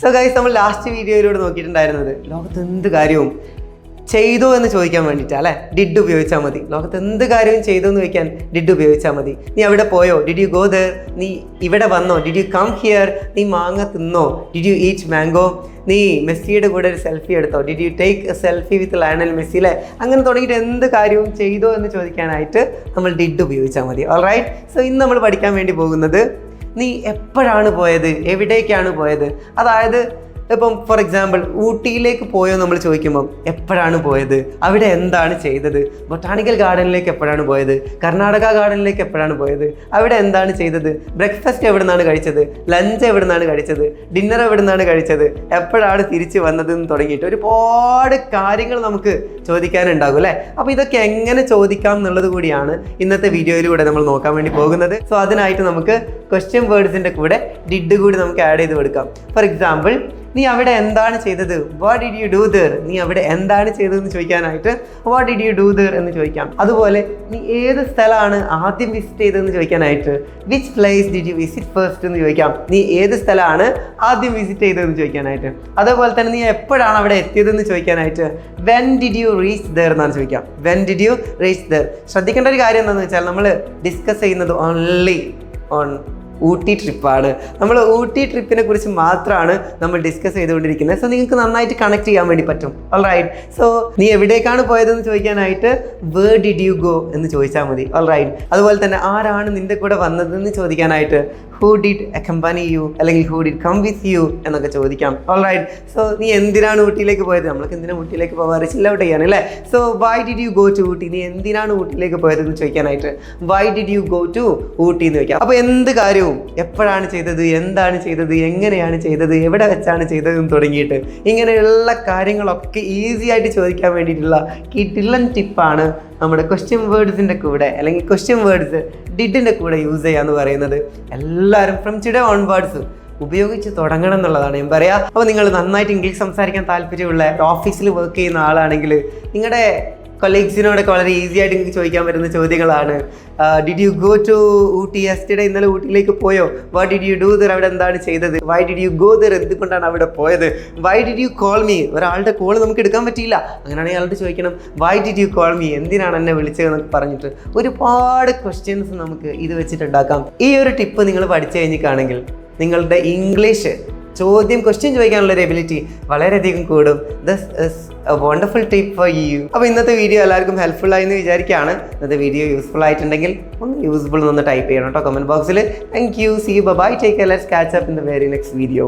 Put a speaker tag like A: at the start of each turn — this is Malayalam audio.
A: സോ ഗൈസ് നമ്മൾ ലാസ്റ്റ് വീഡിയോയിലൂടെ നോക്കിയിട്ടുണ്ടായിരുന്നത് ലോകത്ത് എന്ത് കാര്യവും ചെയ്തു എന്ന് ചോദിക്കാൻ വേണ്ടിയിട്ട് അല്ലേ? ഡിഡ് ഉപയോഗിച്ചാൽ മതി. ലോകത്ത് എന്ത് കാര്യവും ചെയ്തു എന്ന് ചോദിക്കാൻ ഡിഡ് ഉപയോഗിച്ചാൽ മതി. നീ അവിടെ പോയോ? ഡിഡ് യു ഗോ ദർ നീ ഇവിടെ വന്നോ? ഡിഡ് യു കം ഹിയർ നീ മാങ്ങ തിന്നോ? ഡിഡ് യു ഈറ്റ് മാംഗോ നീ മെസ്സിയുടെ കൂടെ ഒരു സെൽഫി എടുത്തോ? Did you take a selfie with Lionel Messi അല്ലേ? അങ്ങനെ തുടങ്ങിയിട്ട് എന്ത് കാര്യവും ചെയ്തോ എന്ന് ചോദിക്കാനായിട്ട് നമ്മൾ ഡിഡ് ഉപയോഗിച്ചാൽ മതി. ഓൾ റൈറ്റ് സോ ഇന്ന് നമ്മൾ പഠിക്കാൻ വേണ്ടി പോകുന്നത് നീ എപ്പോഴാണ് പോയത്? എവിടേക്കാണ് പോയത്? അതായത് ഇപ്പം ഫോർ എക്സാമ്പിൾ ഊട്ടിയിലേക്ക് പോയോ നമ്മൾ ചോദിക്കുമ്പം എപ്പോഴാണ് പോയത്? അവിടെ എന്താണ് ചെയ്തത്? ബൊട്ടാണിക്കൽ ഗാർഡനിലേക്ക് എപ്പോഴാണ് പോയത്? കർണാടക ഗാർഡനിലേക്ക് എപ്പോഴാണ് പോയത്? അവിടെ എന്താണ് ചെയ്തത്? ബ്രേക്ക്ഫാസ്റ്റ് എവിടെ നിന്നാണ് കഴിച്ചത്? ലഞ്ച് എവിടെ നിന്നാണ് കഴിച്ചത്? ഡിന്നർ എവിടെ നിന്നാണ് കഴിച്ചത്? എപ്പോഴാണ് തിരിച്ച് വന്നത് എന്ന് തുടങ്ങിയിട്ട് ഒരുപാട് കാര്യങ്ങൾ നമുക്ക് ചോദിക്കാനുണ്ടാകും അല്ലേ? അപ്പോൾ ഇതൊക്കെ എങ്ങനെ ചോദിക്കാം എന്നുള്ളത് കൂടിയാണ് ഇന്നത്തെ വീഡിയോയിലൂടെ നമ്മൾ നോക്കാൻ വേണ്ടി പോകുന്നത്. സോ അതിനായിട്ട് നമുക്ക് ക്വസ്റ്റ്യൻ വേർഡ്സിന്റെ കൂടെ ഡിഡ് കൂടി നമുക്ക് ആഡ് ചെയ്ത് കൊടുക്കാം. ഫോർ എക്സാമ്പിൾ നീ അവിടെ എന്താണ് ചെയ്തത്? What did you do there നീ അവിടെ എന്താണ് ചെയ്തതെന്ന് ചോദിക്കാനായിട്ട് what did you do there എന്ന് ചോദിക്കാം. അതുപോലെ നീ ഏത് സ്ഥലമാണ് ആദ്യം വിസിറ്റ് ചെയ്തതെന്ന് ചോദിക്കാനായിട്ട് which place did you visit first എന്ന് ചോദിക്കാം. നീ ഏത് സ്ഥലമാണ് ആദ്യം വിസിറ്റ് ചെയ്തതെന്ന് ചോദിക്കാനായിട്ട്. അതേപോലെ തന്നെ നീ എപ്പോഴാണ് അവിടെ എത്തിയതെന്ന് ചോദിക്കാനായിട്ട് when did you reach there എന്നാണ് ചോദിക്കാം. When did you reach there ശ്രദ്ധിക്കേണ്ട ഒരു കാര്യം എന്താണെന്ന് വെച്ചാൽ നമ്മൾ ഡിസ്കസ് ചെയ്യുന്നത് ഓൺലി ഓൺ ഊട്ടി ട്രിപ്പാണ്. നമ്മൾ ഊട്ടി ട്രിപ്പിനെ കുറിച്ച് മാത്രമാണ് നമ്മൾ ഡിസ്കസ് ചെയ്തുകൊണ്ടിരിക്കുന്നത്. സോ നിങ്ങൾക്ക് നന്നായിട്ട് കണക്ട് ചെയ്യാൻ വേണ്ടി പറ്റും. ഓൾ റൈറ്റ് സോ നീ എവിടേക്കാണ് പോയതെന്ന് ചോദിക്കാനായിട്ട് വേർ ഡിഡ് യു ഗോ എന്ന് ചോദിച്ചാൽ മതി. ഓൾ റൈറ്റ് അതുപോലെ തന്നെ ആരാണ് നിന്റെ കൂടെ വന്നതെന്ന് ചോദിക്കാനായിട്ട് ഹൂ ഡിഡ് അക്കമ്പനി യു അല്ലെങ്കിൽ who did come with you എന്നൊക്കെ ചോദിക്കാം. ഓൾ റൈറ്റ് സോ നീ എന്തിനാണ് ഊട്ടിയിലേക്ക് പോയത്? നമ്മൾക്ക് എന്തിനാണ് ഊട്ടിയിലേക്ക് പോകാറ്? ചില്ല ഔട്ട് ചെയ്യാൻ അല്ലേ? So why did you go to Ooty? നീ എന്തിനാണ് ഊട്ടിയിലേക്ക് പോയത് എന്ന് ചോദിക്കാനായിട്ട് why did you go to Ooty എന്ന് ചോദിക്കാം. അപ്പോൾ എന്ത് കാര്യവും എപ്പോഴാണ് ചെയ്തത്? എന്താണ് ചെയ്തത്? എങ്ങനെയാണ് ചെയ്തത്? എവിടെ വെച്ചാണ് ചെയ്തതെന്ന് തുടങ്ങിയിട്ട് ഇങ്ങനെയുള്ള കാര്യങ്ങളൊക്കെ ഈസി ആയിട്ട് ചോദിക്കാൻ വേണ്ടിയിട്ടുള്ള കിട്ടില്ലൻ ടിപ്പാണ് നമ്മുടെ ക്വസ്റ്റ്യൻ വേർഡ്സിന്റെ കൂടെ അല്ലെങ്കിൽ ക്വസ്റ്റ്യൻ വേർഡ്സ് ഡിഡിന്റെ കൂടെ യൂസ് ചെയ്യാന്ന് പറയുന്നത്. എല്ലാവരും ഫ്രം ടുഡേ ഓൺവേർഡ്സ് ഉപയോഗിച്ച് തുടങ്ങണം എന്നുള്ളതാണ് ഞാൻ പറയാ. അപ്പോൾ നിങ്ങൾ നന്നായിട്ട് ഇംഗ്ലീഷ് സംസാരിക്കാൻ താല്പര്യമുള്ള ഓഫീസിൽ വർക്ക് ചെയ്യുന്ന ആളാണെങ്കിൽ നിങ്ങളുടെ കൊളീഗ്സിനോടൊക്കെ വളരെ ഈസി ആയിട്ട് എനിക്ക് ചോദിക്കാൻ പറ്റുന്ന ചോദ്യങ്ങളാണ്. Did you go to Ooty yesterday ഇന്നലെ ഊട്ടിയിലേക്ക് പോയോ? Why did you do there അവിടെ എന്താണ് ചെയ്തത്? Why did you go there എന്തുകൊണ്ടാണ് അവിടെ പോയത്? Why did you call me ഒരാളുടെ കോൾ നമുക്ക് എടുക്കാൻ പറ്റിയില്ല. അങ്ങനെയാണെങ്കിൽ അയാളോട് ചോദിക്കണം why did you call me എന്തിനാണ് എന്നെ വിളിച്ചത്? എന്നൊക്കെ പറഞ്ഞിട്ട് ഒരുപാട് ക്വസ്റ്റ്യൻസ് നമുക്ക് ഇത് വെച്ചിട്ടുണ്ടാക്കാം. ഈ ഒരു ടിപ്പ് നിങ്ങൾ പഠിച്ചു കഴിഞ്ഞിട്ടാണെങ്കിൽ നിങ്ങളുടെ ഇംഗ്ലീഷ് ചോദ്യം ക്വസ്റ്റ്യൻ ചോദിക്കാനുള്ള ഒരു എബിലിറ്റി വളരെയധികം കൂടും. This wonderful tip for you അപ്പോൾ ഇന്നത്തെ വീഡിയോ എല്ലാവർക്കും ഹെൽപ്ഫുൾ ആയി എന്ന് വിചാരിക്കുകയാണ്. ഇന്നത്തെ വീഡിയോ യൂസ്ഫുൾ ആയിട്ടുണ്ടെങ്കിൽ ഒന്ന് യൂസ്ഫുൾ എന്ന് ടൈപ്പ് ചെയ്യണം കേട്ടോ കമന്റ് ബോക്സിൽ thank you see bye take let's catch up in the very next video